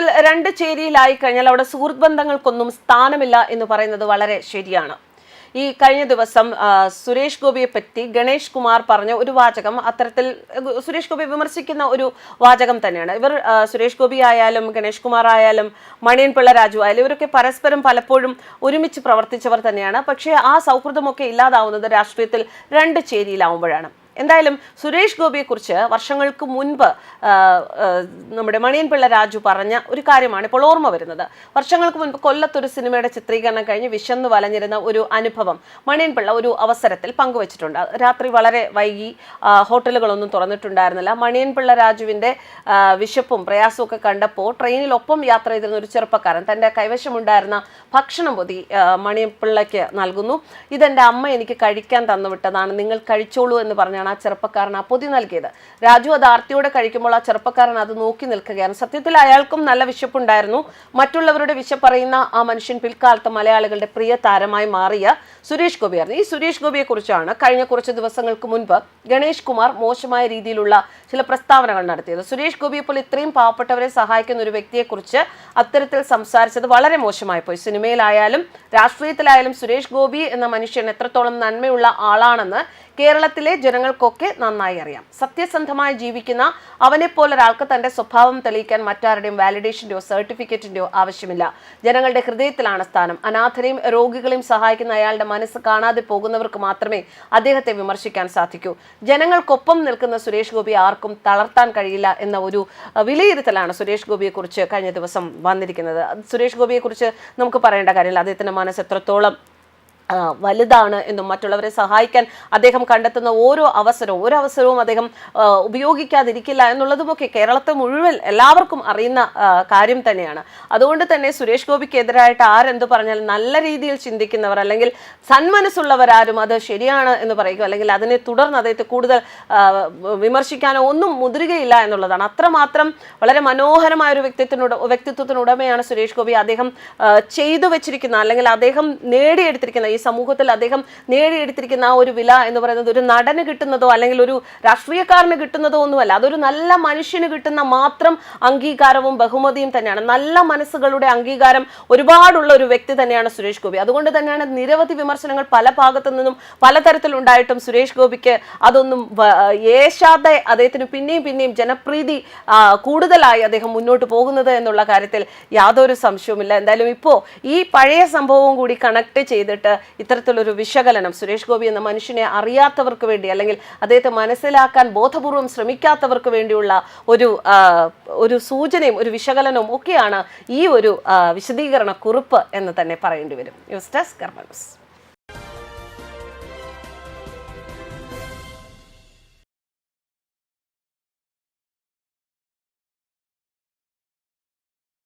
രാഷ്ട്രീയത്തിൽ രണ്ട് ചേരിയിലായി കഴിഞ്ഞാൽ അവിടെ സുഹൃത്ത് ബന്ധങ്ങൾക്കൊന്നും സ്ഥാനമില്ല എന്ന് പറയുന്നത് വളരെ ശരിയാണ്. ഈ കഴിഞ്ഞ ദിവസം സുരേഷ് ഗോപിയെ പറ്റി ഗണേഷ് കുമാർ പറഞ്ഞ ഒരു വാചകം അത്തരത്തിൽ സുരേഷ് ഗോപിയെ വിമർശിക്കുന്ന ഒരു വാചകം തന്നെയാണ്. ഇവർ സുരേഷ് ഗോപി ആയാലും ഗണേഷ് കുമാർ ആയാലും മണിയൻ പിള്ള രാജു ആയാലും ഇവരൊക്കെ പരസ്പരം പലപ്പോഴും ഒരുമിച്ച് പ്രവർത്തിച്ചവർ തന്നെയാണ്. പക്ഷേ ആ സൗഹൃദമൊക്കെ ഇല്ലാതാവുന്നത് രാഷ്ട്രീയത്തിൽ രണ്ട് ചേരിയിലാവുമ്പോഴാണ്. എന്തായാലും സുരേഷ് ഗോപിയെ കുറിച്ച് വർഷങ്ങൾക്ക് മുൻപ് നമ്മുടെ മണിയൻപിള്ള രാജു പറഞ്ഞ ഒരു കാര്യമാണ് ഇപ്പോൾ ഓർമ്മ വരുന്നത്. വർഷങ്ങൾക്ക് മുൻപ് കൊല്ലത്തൊരു സിനിമയുടെ ചിത്രീകരണം കഴിഞ്ഞ് വിശന്ന് വലഞ്ഞിരുന്ന ഒരു അനുഭവം മണിയൻപിള്ള ഒരു അവസരത്തിൽ പങ്കുവച്ചിട്ടുണ്ട്. രാത്രി വളരെ വൈകി ഹോട്ടലുകളൊന്നും തുറന്നിട്ടുണ്ടായിരുന്നില്ല. മണിയൻപിള്ള രാജുവിന്റെ വിശപ്പും പ്രയാസവും ഒക്കെ കണ്ടപ്പോൾ ട്രെയിനിൽ ഒപ്പം യാത്ര ചെയ്തിരുന്ന ഒരു ചെറുപ്പക്കാരൻ തന്റെ കൈവശമുണ്ടായിരുന്ന ഭക്ഷണം പൊതി മണിയൻപിള്ളയ്ക്ക് മണിയൻ നൽകുന്നു. ഇതെന്റെ അമ്മ എനിക്ക് കഴിക്കാൻ തന്നുവിട്ടതാണ് നിങ്ങൾ കഴിച്ചോളൂ എന്ന് പറഞ്ഞാണ് ആ ചെറുപ്പക്കാരൻ ആ പൊതി നൽകിയത്. രാജു അത് ആർത്തിയോടെ കഴിക്കുമ്പോൾ ആ ചെറുപ്പക്കാരൻ അത് നോക്കി നിൽക്കുകയാണ്. സത്യത്തിൽ അയാൾക്കും നല്ല വിശപ്പുണ്ടായിരുന്നു. മറ്റുള്ളവരുടെ വിശപ്പറിയുന്ന ആ മനുഷ്യൻ പിൽക്കാലത്ത് മലയാളികളുടെ പ്രിയ താരമായി മാറിയ സുരേഷ് ഗോപിയായിരുന്നു. ഈ സുരേഷ് ഗോപിയെ കുറിച്ചാണ് കഴിഞ്ഞ കുറച്ച് ദിവസങ്ങൾക്ക് മുൻപ് ഗണേഷ് കുമാർ മോശമായ രീതിയിലുള്ള ചില പ്രസ്താവനകൾ നടത്തിയത്. സുരേഷ് ഗോപിയെ പോലെ ഇത്രയും പാവപ്പെട്ടവരെ സഹായിക്കുന്ന ഒരു വ്യക്തിയെക്കുറിച്ച് അത്തരത്തിൽ സംസാരിച്ചത് വളരെ മോശമായി പോയി. സിനിമയിലായാലും രാഷ്ട്രീയത്തിലായാലും സുരേഷ് ഗോപി എന്ന മനുഷ്യൻ എത്രത്തോളം നന്മയുള്ള ആളാണെന്ന് കേരളത്തിലെ ജനങ്ങൾക്കൊക്കെ നന്നായി അറിയാം. സത്യസന്ധമായി ജീവിക്കുന്ന അവനെപ്പോലെ ഒരാൾക്ക് തന്റെ സ്വഭാവം തെളിയിക്കാൻ മറ്റാരുടെയും വാലിഡേഷന്റെയോ സർട്ടിഫിക്കറ്റിന്റെയോ ആവശ്യമില്ല. ജനങ്ങളുടെ ഹൃദയത്തിലാണ് സ്ഥാനം. അനാഥരെയും രോഗികളെയും സഹായിക്കുന്ന അയാളുടെ മനസ്സ് കാണാതെ പോകുന്നവർക്ക് മാത്രമേ അദ്ദേഹത്തെ വിമർശിക്കാൻ സാധിക്കൂ. ജനങ്ങൾക്കൊപ്പം നിൽക്കുന്ന സുരേഷ് ഗോപി ആർക്കും തളർത്താൻ കഴിയില്ല എന്ന ഒരു വിലയിരുത്തലാണ് സുരേഷ് ഗോപിയെക്കുറിച്ച് കഴിഞ്ഞ ദിവസം വന്നിരിക്കുന്നത്. സുരേഷ് ഗോപിയെക്കുറിച്ച് നമുക്ക് പറയേണ്ട കാര്യമില്ല. അദ്ദേഹത്തിന്റെ മനസ്സ് എത്രത്തോളം വലുതാണ് എന്നും മറ്റുള്ളവരെ സഹായിക്കാൻ അദ്ദേഹം കണ്ടെത്തുന്ന ഓരോ അവസരവും ഓരോ അവസരവും അദ്ദേഹം ഉപയോഗിക്കാതിരിക്കില്ല എന്നുള്ളതുമൊക്കെ കേരളത്തെ മുഴുവൻ എല്ലാവർക്കും അറിയുന്ന കാര്യം തന്നെയാണ്. അതുകൊണ്ട് തന്നെ സുരേഷ് ഗോപിക്കെതിരായിട്ട് ആരെന്തു പറഞ്ഞാൽ നല്ല രീതിയിൽ ചിന്തിക്കുന്നവർ അല്ലെങ്കിൽ സന്മനസ്സുള്ളവരാരും അത് ശരിയാണ് എന്ന് പറയുക അല്ലെങ്കിൽ അതിനെ തുടർന്ന് അദ്ദേഹത്തെ കൂടുതൽ വിമർശിക്കാനോ ഒന്നും മുതിരുകയില്ല എന്നുള്ളതാണ്. അത്രമാത്രം വളരെ മനോഹരമായ ഒരു വ്യക്തിത്വത്തിനുട വ്യക്തിത്വത്തിനുടമയാണ് സുരേഷ് ഗോപി. അദ്ദേഹം ചെയ്തു വെച്ചിരിക്കുന്ന അല്ലെങ്കിൽ അദ്ദേഹം നേടിയെടുത്തിരിക്കുന്ന ഈ സമൂഹത്തിൽ അദ്ദേഹം നേടിയെടുത്തിരിക്കുന്ന ആ ഒരു വില എന്ന് പറയുന്നത് ഒരു നടന് കിട്ടുന്നതോ അല്ലെങ്കിൽ ഒരു രാഷ്ട്രീയക്കാരന് കിട്ടുന്നതോ ഒന്നുമല്ല. അതൊരു നല്ല മനുഷ്യന് കിട്ടുന്ന മാത്രം അംഗീകാരവും ബഹുമതിയും തന്നെയാണ്. നല്ല മനസ്സുകളുടെ അംഗീകാരം ഒരുപാടുള്ള ഒരു വ്യക്തി തന്നെയാണ് സുരേഷ് ഗോപി. അതുകൊണ്ട് തന്നെയാണ് നിരവധി വിമർശനങ്ങൾ പല ഭാഗത്തു നിന്നും പലതരത്തിലുണ്ടായിട്ടും സുരേഷ് ഗോപിക്ക് അതൊന്നും യേശാതെ അദ്ദേഹത്തിന് പിന്നെയും പിന്നെയും ജനപ്രീതി കൂടുതലായി അദ്ദേഹം മുന്നോട്ട് പോകുന്നത് എന്നുള്ള കാര്യത്തിൽ യാതൊരു സംശയവുമില്ല. എന്തായാലും ഇപ്പോൾ ഈ പഴയ സംഭവവും കൂടി കണക്ട് ചെയ്തിട്ട് ഇത്തരത്തിലൊരു വിശകലനം. സുരേഷ് ഗോപി എന്ന മനുഷ്യനെ അറിയാത്തവർക്ക് വേണ്ടി അല്ലെങ്കിൽ അദ്ദേഹത്തെ മനസ്സിലാക്കാൻ ബോധപൂർവം ശ്രമിക്കാത്തവർക്ക് വേണ്ടിയുള്ള ഒരു ഒരു സൂചനയും ഒരു വിശകലനവും ഒക്കെയാണ് ഈ ഒരു വിശദീകരണ കുറിപ്പ് എന്ന് തന്നെ പറയേണ്ടി വരും. ന്യൂസ് ഡെസ്ക് കർമ്മ